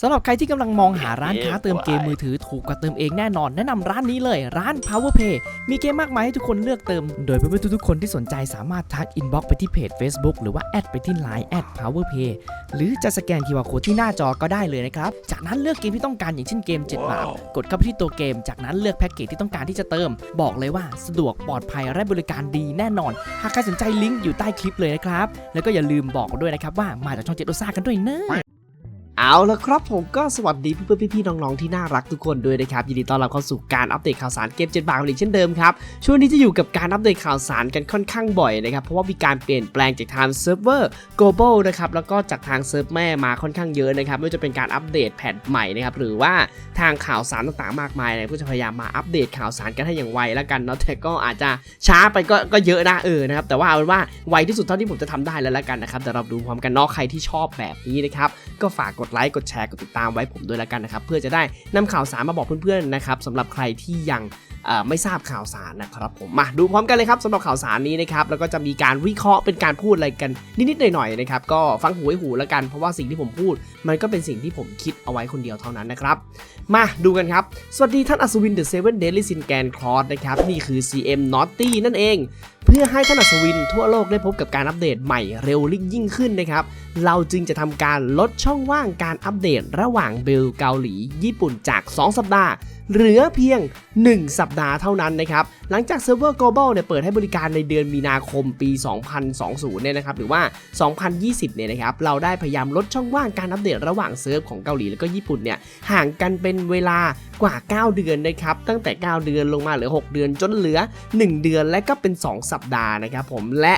สำหรับใครที่กำลังมองหาร้านค้าเติมเกมมือถือถูกกว่าเติมเองแน่นอน แนะนำร้านนี้เลยร้าน PowerPay มีเกมมากมายให้ทุกคนเลือกเติม โดยเพื่อนๆทุกๆคนที่สนใจสามารถทักอินบ็อกไปที่เพจ Facebook หรือว่าแอดไปที่ Line แอด PowerPay หรือจะสแกน QR Code ที่หน้าจอก็ได้เลยนะครับ จากนั้นเลือกเกมที่ต้องการอย่างเช่นเกม7บาทกดเข้าไปที่ตัวเกม จากนั้นเลือกแพ็กเกจที่ต้องการที่จะเติม บอกเลยว่าสะดวกปลอดภัยและบริการดีแน่นอน หากใครสนใจลิงก์อยู่ใต้คลิปเลยนะครับแล้วก็อย่าลืมบอกด้วยนะครับว่ามาจากช่องเจ็ดโอซ่ากันด้วยเนอะ เอาละครับผมก็สวัสดีเพื่อนๆพี่ๆน้องๆที่น่ารักทุกคนด้วยนะครับยินดีต้อนรับเข้าสู่การอัปเดตข่าวสารเกมเจ็ดบาทอีกเช่นเดิมครับช่วงนี้จะอยู่กับการอัปเดตข่าวสารกันค่อนข้างบ่อยนะครับเพราะว่ามีการเปลี่ยนแปลงจากทางเซิร์ฟเวอร์ global นะครับแล้วก็จากทางเซิร์ฟแม่มาค่อนข้างเยอะนะครับไม่ว่าจะเป็นการอัปเดตแพทใหม่นะครับหรือว่าทางข่าวสารต่างๆมากมายเนี่ยก็จะพยายามมาอัปเดตข่าวสารกันให้อย่างไวแล้วกันเนาะแต่ก็อาจจะช้าไปก็ก็เยอะนะเออนะครับแต่ว่าเอาเป็นว่าไวที่สุดเท่าที่ผมจะทำได้แล้วละกันนะครับเดี๋ยวเราดูพร้อมกันเนาะใครที่ชอบแบบนี้นะครับก็ฝากกดไลค์กดแชร์กดติดตามไว้ผมด้วยแล้วกันนะครับเพื่อจะได้นำข่าวสารมาบอกเพื่อนๆนะครับสำหรับใครที่ยังไม่ทราบข่าวสารนะครับผมมาดูพร้อมกันเลยครับสำหรับข่าวสารนี้นะครับแล้วก็จะมีการวิเคราะห์เป็นการพูดอะไรกันนิดๆหน่อยๆนะครับก็ฟังหูไว้หูแล้วกันเพราะว่าสิ่งที่ผมพูด มันก็เป็นสิ่งที่ผมคิดเอาไว้คนเดียวเท่านั้นนะครับมาดูกันครับ สวัสดีท่านอัศวินเดอะเซเว่นเดลิซินแกนคลอสนะครับนี่คือ CM Naughty นั่นเอง เพื่อให้ท่านอัศวินทั่วโลกได้พบกับการอัปเดตใหม่เร็วยิ่งขึ้นนะครับ เราจึงจะทำการลดช่องว่างการอัปเดตระหว่างเบลเกาหลี ญี่ปุ่นจาก 2 สัปดาห์ เหลือเพียง 1 สัปดาห์เท่านั้นนะครับ หลังจากเซิร์ฟเวอร์ global เนี่ยเปิดให้บริการในเดือนมีนาคมปี 2020 เนี่ยนะครับ หรือว่า 2020 เนี่ยนะครับ เราได้พยายามลดช่องว่างการอัปเดตระหว่างเซิร์ฟของเกาหลีแล้วก็ญี่ปุ่นเนี่ยห่างกันเป็นเวลากว่า 9 เดือนนะครับ ตั้งแต่ 9 เดือนลงมาเหลือ 6 เดือนจนเหลือ 1 เดือนและก็เป็น 2 สัปดาห์นะครับผมและ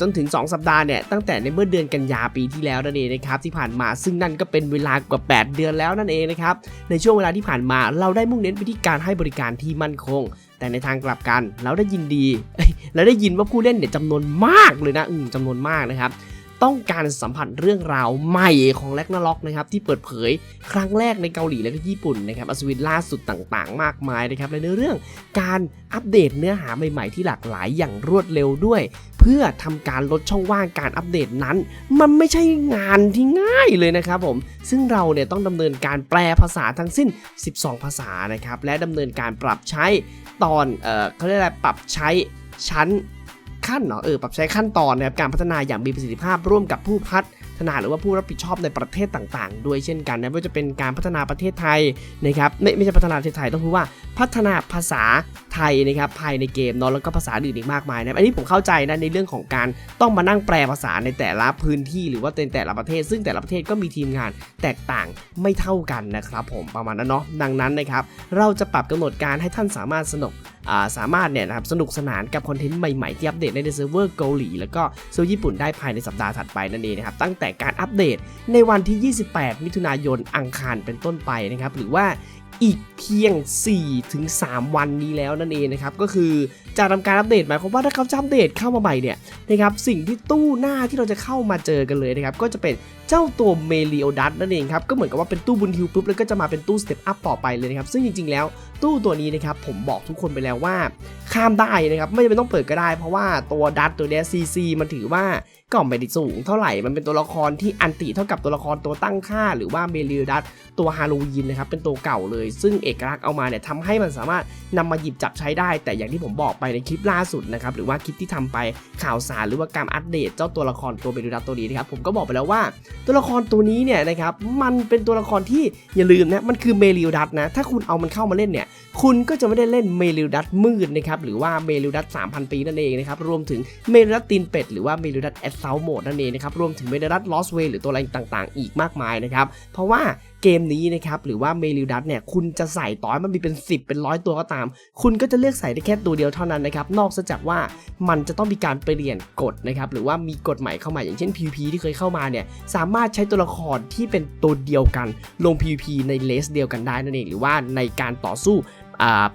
จนถึง 2 สัปดาห์เนี่ยตั้งแต่ในเมื่อเดือนกันยาปีที่แล้วนั่นเองนะครับที่ผ่านมาซึ่งนั่นก็เป็นเวลากว่า 8 เดือนแล้วนั่นเองนะครับในช่วงเวลาที่ผ่านมาเราได้มุ่งเน้นไปที่การให้บริการที่มั่นคง แต่ในทางกลับกันเราได้ยินดีเราได้ยินว่าผู้เล่นเนี่ยจำนวนมากเลยนะอืมจำนวนมากนะครับ ต้องการสัมผัสเรื่องราวใหม่ของแลกนาล็อกนะครับที่เปิดเผยครั้งแรกในเกาหลีและก็ญี่ปุ่นนะครับอัศวินล่าสุดต่างๆ มากมายนะครับและในเรื่องการอัปเดตเนื้อหาใหม่ๆ ที่หลากหลายอย่างรวดเร็วด้วย เพื่อทำการลดช่องว่างการอัปเดตนั้น มันไม่ใช่งานที่ง่ายเลยนะครับผมซึ่งเราเนี่ยต้องดำเนินการแปลภาษาทั้งสิ้น 12 ภาษานะครับและดำเนินการปรับใช้ตอนเออเขาเรียกอะไรปรับใช้ชั้น ขั้นเนาะเออปรับใช้ขั้นตอนนะครับการพัฒนาอย่างมีประสิทธิภาพร่วมกับผู้พัฒนาหรือว่าผู้รับผิดชอบในประเทศต่างๆ ด้วยเช่นกันนะไม่ว่าจะเป็นการพัฒนาประเทศไทยนะครับไม่ไม่ใช่พัฒนาประเทศไทยต้องพูดว่าพัฒนาภาษาไทยนะครับภายในเกมเนาะแล้วก็ภาษาอื่นอีกมากมายนะอันนี้ผมเข้าใจนะในเรื่องของการต้องมานั่งแปลภาษาในแต่ละพื้นที่หรือว่าในแต่ละประเทศ ซึ่งแต่ละประเทศก็มีทีมงานแตกต่างไม่เท่ากันนะครับผมประมาณนั้นเนาะดังนั้นนะครับเราจะปรับกำหนดการให้ท่านสามารถสนุกสามารถเนี่ยนะครับสนุกสนานกับคอนเทนต์ใหม่ๆที่อัปเดตในเซิร์ฟเวอร์เกาหลีแล้วก็เซิร์ฟญี่ปุ่นได้ภายในสัปดาห์ถัดไปนั่นเองนะครับตั้งแต่การอัปเดต ในวันที่ 28 มิถุนายนอังคารเป็นต้นไปนะครับ หรือว่าอีกเพียง 4-3 วันนี้แล้วนั่นเองนะครับ ก็คือจะทำการอัปเดตหมายความว่าถ้าเขาจะอัปเดตเข้ามาใหม่เนี่ยนะครับสิ่งที่ตู้หน้าที่เราจะเข้ามาเจอกันเลยนะครับก็จะเป็นเจ้าตัวเมลิโอดัสนั่นเองครับก็เหมือนกับว่าเป็นตู้บุญฮิวปุ๊บแล้วก็จะมาเป็นตู้สเต็ปอัพต่อไปเลยนะครับซึ่งจริงๆแล้วตู้ตัวนี้นะครับผมบอกทุกคนไปแล้วว่า ข้ามได้นะครับไม่จำเป็นต้องเปิดก็ได้ เพราะว่าตัวดัตตัวเนี้ซีซีมันถือว่า ก็ไม่ได้สูงเท่าไหร่ มันเป็นตัวละครที่อันติเท่ากับตัวละครตัวตั้งค่า หรือว่าเมลิดัตตัวฮาโลวีนนะครับ เป็นตัวเก่าเลย ซึ่งเอกลักษณ์เอามาเนี่ยทำให้มันสามารถนำมาหยิบจับใช้ได้ แต่อย่างที่ผมบอกไปในคลิปล่าสุดนะครับ หรือว่าคลิปที่ทำไปข่าวสารหรือว่าการอัปเดตเจ้าตัวละครตัวเมลิดัตตัวนี้นะครับ ผมก็บอกไปแล้วว่า ตัวละครตัวนี้เนี่ยนะครับ มันเป็นตัวละครที่อย่าลืมนะ มันคือเมลิดัตนะ ถ้าคุณเอามันเข้ามาเล่นเนี่ย คุณก็จะไม่ได้เล่นเมลิวดัตมืดนะครับ หรือว่าเมลิดัต3,000 ปีนั่นเองนะครับ รวมถึงเมลิดัตตีนเป็ดหรือว่าเมลิดัตแอดเซลโหมดนั่นเองนะครับรวมถึงเมลิวดัตลอสเวย์หรือตัวอะไรต่างๆ อีกมากมายนะครับเพราะว่าเกมนี้นะครับหรือว่าเมลิวดัตเนี่ยคุณจะใส่ต่อให้มันมีเป็น 10 เป็นร้อยตัวก็ตาม คุณก็จะเลือกใส่ได้แค่ตัวเดียวเท่านั้นนะครับนอกจากว่ามันจะต้องมีการเปลี่ยนกฎนะครับหรือว่ามีกฎใหม่เข้ามาอย่างเช่น PVP ที่เคยเข้ามาเนี่ยสามารถใช้ตัวละครที่เป็นตัวเดียวกันลง PVP ในเลสเดียวกันได้นั่นเองหรือว่าในการต่อสู้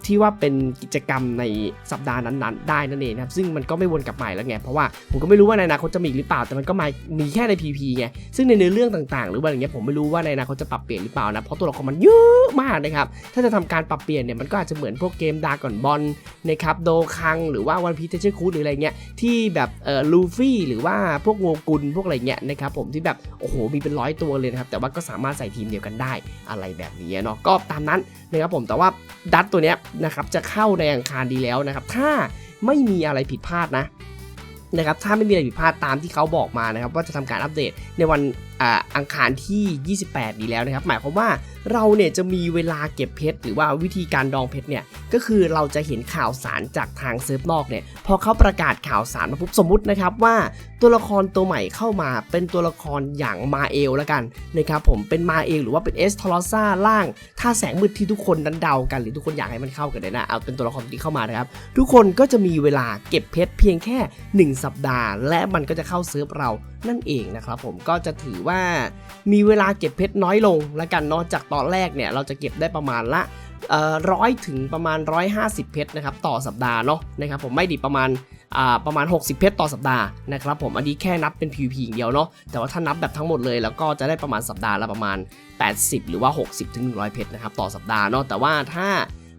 ที่ว่าเป็นกิจกรรมในสัปดาห์นั้นๆ ได้นั่นเองนะครับซึ่งมันก็ไม่วนกลับใหม่แล้วไงเพราะว่าผมก็ไม่รู้ว่าในอนาคตจะมีหรือเปล่าแต่มันก็มามีแค่ใน PP ไงซึ่งในเนื้อเรื่องต่างๆ หรือว่าอะไรเงี้ยผมไม่รู้ว่าในอนาคตจะปรับเปลี่ยนหรือเปล่านะเพราะตัวละครมันเยอะมากนะครับถ้าจะทำการปรับเปลี่ยนเนี่ยมันก็อาจจะเหมือนพวกเกมดาก่อนบอลนะครับโดคังหรือว่าวันพีเทเชอร์คูดหรืออะไรเงี้ยที่แบบเอ่อลูฟี่หรือว่าพวกโงกุลพวกอะไรเงี้ยนะครับผมที่แบบโอ้โหมีเป็นร้อยตัวเลยนะครับแต่ว่าก็สามารถใส่ทีมเดียวกันได้อะไรแบบนี้เนาะก็ตามนั้นนะครับผมแต่ว่าดัตตัวเนี้ยนะครับจะเข้าในอังคารดีแล้วนะครับถ้าไม่มีอะไรผิดพลาดนะ นะครับถ้าไม่มีอะไรผิดพลาดตามที่เขาบอกมานะครับว่าจะทำการอัปเดตในวันอ,อังคารที่ 28ดีแล้วนะครับ หมายความว่าเราเนี่ยจะมีเวลาเก็บเพชรหรือว่าวิธีการดองเพชรเนี่ยก็คือเราจะเห็นข่าวสารจากทางเซิร์ฟนอกเนี่ยพอเขาประกาศข่าวสารมาปุ๊บสมมตินะครับว่า ตัวละครตัวใหม่เข้ามาเป็นตัวละครอย่างมาเอลล้วกันนะครับผมเป็นมาเอลหรือว่าเป็นเอสทอรซ่าล่างท่าแสงมืดที่ทุกคนนั้นเดากันหรือทุกคนอยากให้มันเข้ากันเลยนะเอาเป็นตัวละครที่เข้ามานะครับทุกคนก็จะมีเวลาเก็บเพชรเพียงแค่ 1 สัปดาห์ และมันก็จะเข้าเซิร์ฟเรานั่นเองนะครับผมก็จะถือว่ามีเวลาเก็บเพชรน้อยลงล้วกันเนาะจากตอนแรกเนี่ยเราจะเก็บได้ประมาณละร้อยถึงประมาณ 150 เพชรนะครับต่อสัปดาห์เนาะนะครับผมไม่ดีประมาณ ประมาณ 60 เพชรต่อสัปดาห์นะครับผมอันนี้แค่นับเป็น PVP อย่างเดียวเนาะแต่ว่าถ้านับแบบทั้งหมดเลย แล้วก็จะได้ประมาณสัปดาห์ละประมาณ 80 หรือว่า 60ถึง100 เพชรนะครับต่อสัปดาห์เนาะแต่ว่าถ้า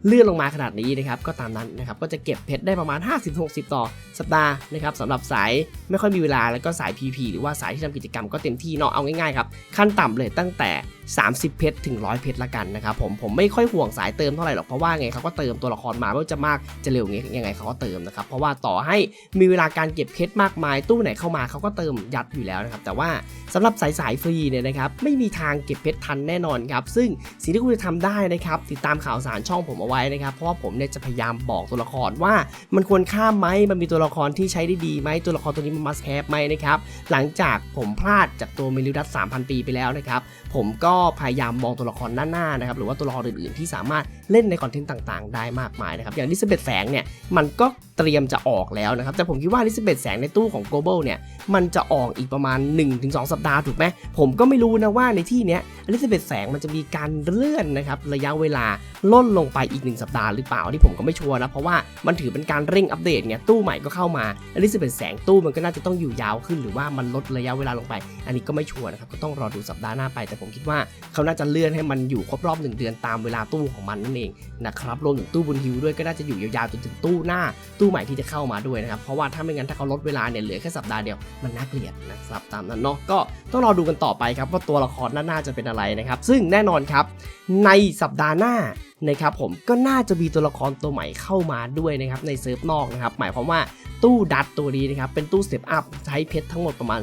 เลื่อนลงมาขนาดนี้นะครับก็ตามนั้นนะครับก็จะเก็บเพชรได้ประมาณ 50-60 ต่อสัปดาห์นะครับสำหรับสายไม่ค่อยมีเวลาแล้วก็สาย PP หรือว่าสายที่ทำกิจกรรมก็เต็มที่เนาะเอาง่ายๆครับขั้นต่ำเลยตั้งแต่ 30 เพชรถึง 100 เพชรละกันนะครับผมผมไม่ค่อยห่วงสายเติมเท่าไหร่หรอกเพราะว่าไงเขาก็เติมตัวละครมาไม่ว่าจะมากจะเร็วยังไงเขาก็เติมนะครับเพราะว่าต่อให้มีเวลาการเก็บเพชรมากมาย ตู้ไหนเข้ามาเขาก็เติมยัดอยู่แล้วนะครับแต่ว่าสำหรับสายสายฟรีเนี่ยนะครับไม่มีทางเก็บเพชรทันแน่นอนครับซึ่งสิ่งที่คุณจะทำได้นะครับติดตามข่าวสารช่องผมเอาไว้นะครับ เพราะว่าผมเนี่ยจะพยายามบอกตัวละครว่ามันควรข้ามไหมมันมีตัวละครที่ใช้ได้ดีไหมตัวละครตัวนี้มันมัสแคปไหมนะครับ หลังจากผมพลาดจากตัวเมลิดัส3,000 ปีไปแล้วนะครับ ผมก็พยายามมองตัวละครหน้าๆนะครับหรือว่าตัวละครอื่นๆที่สามารถเล่นในคอนเทนต์ต่างๆ ได้มากมายนะครับอย่างดิสเบตแฝงเนี่ยมันก็ เตรียมจะออกแล้วนะครับ แต่ผมคิดว่าลิซเบตแสงในตู้ของ global เนี่ย มันจะออกอีกประมาณ 1-2 สัปดาห์ถูกไหม ผมก็ไม่รู้นะว่าในที่เนี้ยลิซเบตแสงมันจะมีการเลื่อนนะครับ ระยะเวลาล่นลงไปอีก 1 สัปดาห์หรือเปล่าที่ผมก็ไม่ชัวร์นะ เพราะว่ามันถือเป็นการเร่งอัปเดตเนี่ยตู้ใหม่ก็เข้ามาลิซเบตแสงตู้มันก็น่าจะต้องอยู่ยาวขึ้น หรือว่ามันลดระยะเวลาลงไป อันนี้ก็ไม่ชัวร์นะครับก็ต้องรอดูสัปดาห์หน้าไป แต่ผมคิดว่าเขาน่าจะเลื่อนให้มันอยู่ครบรอบ 1 เดือนตามเวลาตู้ของมันนั่นเองนะครับรวมถึงตู้บุญฮิวด้วยก็น่าจะอยู่ยาวๆจนถึงตู้หน้าตู้ใหม่ที่จะเข้ามาด้วยนะครับเพราะว่าถ้าไม่งั้นถ้าเขาลดเวลาเนี่ยเหลือแค่สัปดาห์เดียวมันน่าเกลียดนะครับตามนั้นเนาะก็ต้องรอดูกันต่อไปครับว่าตัวละครน่าจะเป็นอะไรนะครับซึ่งแน่นอนครับในสัปดาห์หน้านะครับผมก็น่าจะมีตัวละครตัวใหม่เข้ามาด้วยนะครับในเซิร์ฟนอกนะครับหมายความว่าตู้ดัตตัวนี้นะครับเป็นตู้สเต็ปอัพใช้เพชรทั้งหมดประมาณ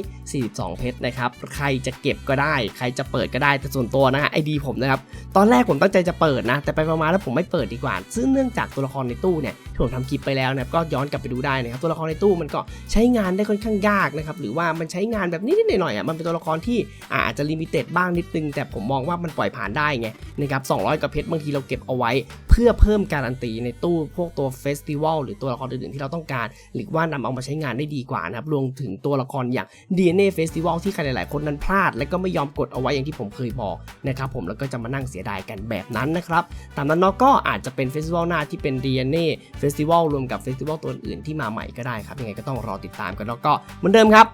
242 เพชรนะครับใครจะเก็บก็ได้ ใครจะเปิดก็ได้แต่ส่วนตัวนะฮะไอดีผมนะครับตอนแรกผมตั้งใจจะเปิดนะแต่ไปประมาณแล้วผมไม่เปิดดีกว่า ซึ่งเนื่องจากตัวละครในตู้เนี่ย ผมทำคลิปไปแล้วนะครับก็ย้อนกลับไปดูได้นะครับตัวละครในตู้มันก็ใช้งานได้ค่อนข้างยากนะครับหรือว่ามันใช้งานแบบนิดๆหน่อยๆอะมันเป็นตัวละครที่อาจจะลิมิเต็ดบ้างนิดนึง แต่ผมมองว่ามันปล่อยผ่านได้ไงนะครับ200กว่าเพชรบางทีเราเก็บเอาไว้ เพื่อเพิ่มการันตีในตู้พวกตัวเฟสติวัลหรือตัวละครอื่นๆที่เราต้องการ หรือว่านำเอามาใช้งานได้ดีกว่านะครับรวมถึงตัวละครอย่าง DNA Festival ที่ใครหลายๆ คนนั้นพลาด และก็ไม่ยอมกดเอาไว้อย่างที่ผมเคยบอกนะครับผมแล้วก็จะมานั่งเสียดายกันแบบนั้นนะครับตามนั้นเนาะก็อาจจะเป็นเฟสติวัลหน้าที่เป็น DNA ฟีซิวัลรวมกับเฟสติวัลตัวอื่นที่มาใหม่ก็ได้ครับยังไงก็ต้องรอติดตามกันแล้วก็เหมือนเดิมครับ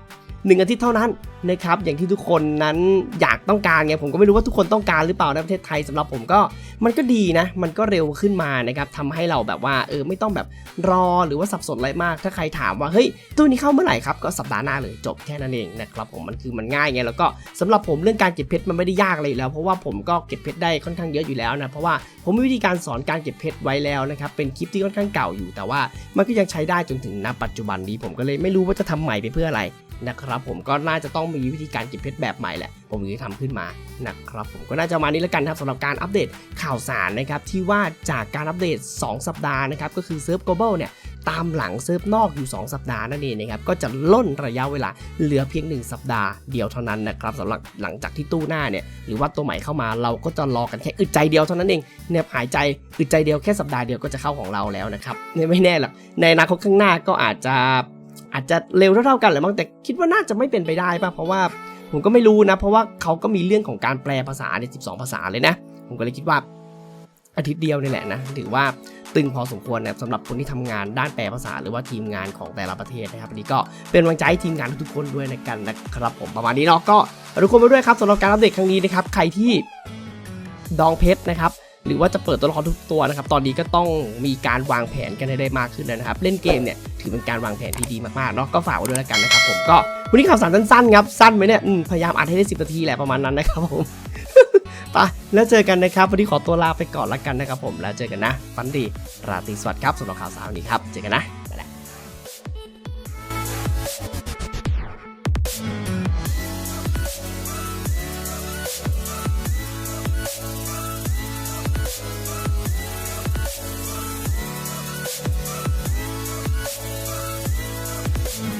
หนึ่งอาทิตย์เท่านั้นนะครับอย่างที่ทุกคนนั้นอยากต้องการไงผมก็ไม่รู้ว่าทุกคนต้องการหรือเปล่าในประเทศไทยสำหรับผมก็มันก็ดีนะ มันก็เร็วขึ้นมานะครับทำให้เราแบบว่าเออไม่ต้องแบบรอหรือว่าสับสนอะไรมาก ถ้าใครถามว่าเฮ้ยตู้นี้เข้าเมื่อไหร่ครับก็สัปดาห์หน้าเลยจบแค่นั้นเองนะครับผมมันคือมันง่ายไงแล้วก็สำหรับผมเรื่องการเก็บเพชรมันไม่ได้ยากอะไรอยู่แล้ว เพราะว่าผมก็เก็บเพชรได้ค่อนข้างเยอะอยู่แล้วนะเพราะว่าผมมีวิธีการสอนการเก็บเพชรไว้แล้วนะครับเป็นคลิปที่ค่อนข้างเก่าอยู่แต่ว่ามันก็ยังใช้ได้จนถึงณปัจจุบันนี้ผมก็เลยไม่รู้ว่าจะทำใหม่ไปเพื่ออะไร นะครับผมก็น่าจะต้องมีวิธีการเก็บเพชรแบบใหม่แหละ ผมถึงจะทำขึ้นมานะครับผมก็น่าจะมานี้แล้วกันครับสำหรับการอัปเดตข่าวสารนะครับที่ว่าจากการอัปเดต 2 สัปดาห์นะครับก็คือเซิร์ฟ global เนี่ยตามหลังเซิร์ฟนอกอยู่ 2 สัปดาห์นั่นเองนะครับก็จะล่นระยะเวลาเหลือเพียง 1 สัปดาห์เดียวเท่านั้นนะครับสำหรับหลังจากที่ตู้หน้าเนี่ยหรือว่าตัวใหม่เข้ามาเราก็จะรอกันแค่อึดใจเดียวเท่านั้นเองเนี่ยหายใจอึดใจเดียวแค่สัปดาห์เดียวก็จะเข้าของเราแล้วนะครับนี่ไม่แน่หรอกในอนาคตข้างหน้าก็อาจจะ อาจจะเร็วเท่าๆกันแหละมั้งแต่คิดว่าน่าจะไม่เป็นไปได้ป่ะเพราะว่าผมก็ไม่รู้นะ เพราะว่าเขาก็มีเรื่องของการแปลภาษาใน 12 ภาษาเลยนะ ผมก็เลยคิดว่าอาทิตย์เดียวนี่แหละนะถือว่าตึงพอสมควรนะสำหรับคนที่ทำงานด้านแปลภาษาหรือว่าทีมงานของแต่ละประเทศนะครับอันนี้ก็เป็นกำลังใจให้ทีมงานทุกคนด้วยนะกันนะครับผมประมาณนี้เนาะก็ทุกคนไปด้วยครับสำหรับการอัปเดตครั้งนี้นะครับใครที่ดองเพชรนะครับ หรือว่าจะเปิดตัวละครทุกตัวนะครับ ตอนนี้ก็ต้องมีการวางแผนกันให้ได้มากขึ้นนะครับ เล่นเกมเนี่ยถือเป็นการวางแผนที่ดีมากๆเนาะก็ฝากไว้ด้วยแล้วกันนะครับผมก็วันนี้ข่าวสารสั้นๆครับสั้นไหมเนี่ยพยายามอัดให้ได้ 10นาทีแหละประมาณนั้นนะครับผมไปแล้วเจอกันนะครับ วันนี้ขอตัวลาไปก่อนแล้วกันนะครับผมแล้วเจอกันนะฝันดีราตรีสวัสดิ์ครับสำหรับข่าวสารวันนี้ครับ เจอกันนะ